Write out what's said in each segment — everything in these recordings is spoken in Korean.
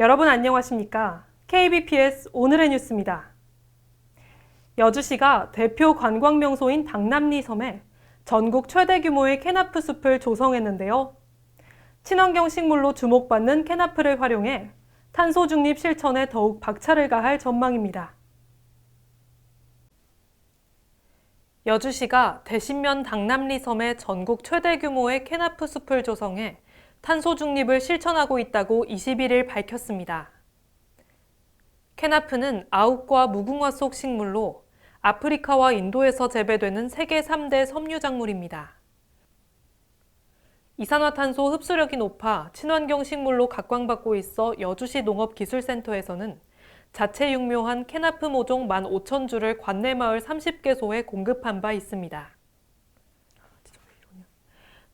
여러분 안녕하십니까? KBPS 오늘의 뉴스입니다. 여주시가 대표 관광 명소인 당남리 섬에 전국 최대 규모의 캐나프 숲을 조성했는데요. 친환경 식물로 주목받는 캐나프를 활용해 탄소 중립 실천에 더욱 박차를 가할 전망입니다. 여주시가 대신면 당남리 섬에 전국 최대 규모의 캐나프 숲을 조성해 탄소 중립을 실천하고 있다고 21일 밝혔습니다. 캐나프는 아욱과 무궁화 속 식물로 아프리카와 인도에서 재배되는 세계 3대 섬유작물입니다. 이산화탄소 흡수력이 높아 친환경 식물로 각광받고 있어 여주시 농업기술센터에서는 자체 육묘한 캐나프 모종 15,000주를 관내 마을 30개소에 공급한 바 있습니다.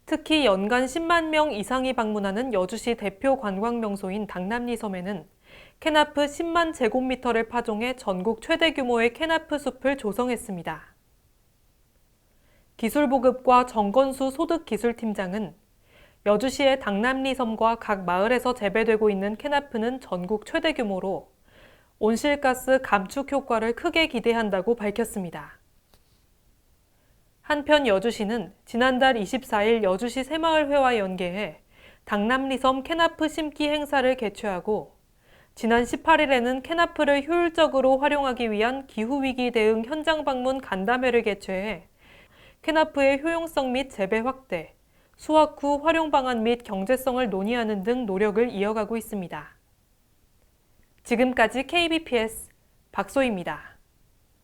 특히 연간 10만 명 이상이 방문하는 여주시 대표 관광 명소인 당남리 섬에는 캐나프 10만 제곱미터를 파종해 전국 최대 규모의 캐나프 숲을 조성했습니다. 기술 보급과 정건수 소득기술팀장은 여주시의 당남리 섬과 각 마을에서 재배되고 있는 캐나프는 전국 최대 규모로 온실가스 감축 효과를 크게 기대한다고 밝혔습니다. 한편 여주시는 지난달 24일 여주시 새마을회와 연계해 당남리섬 캐나프 심기 행사를 개최하고 지난 18일에는 캐나프를 효율적으로 활용하기 위한 기후위기 대응 현장 방문 간담회를 개최해 캐나프의 효용성 및 재배 확대, 수확 후 활용 방안 및 경제성을 논의하는 등 노력을 이어가고 있습니다. 지금까지 KBPS 박소입니다.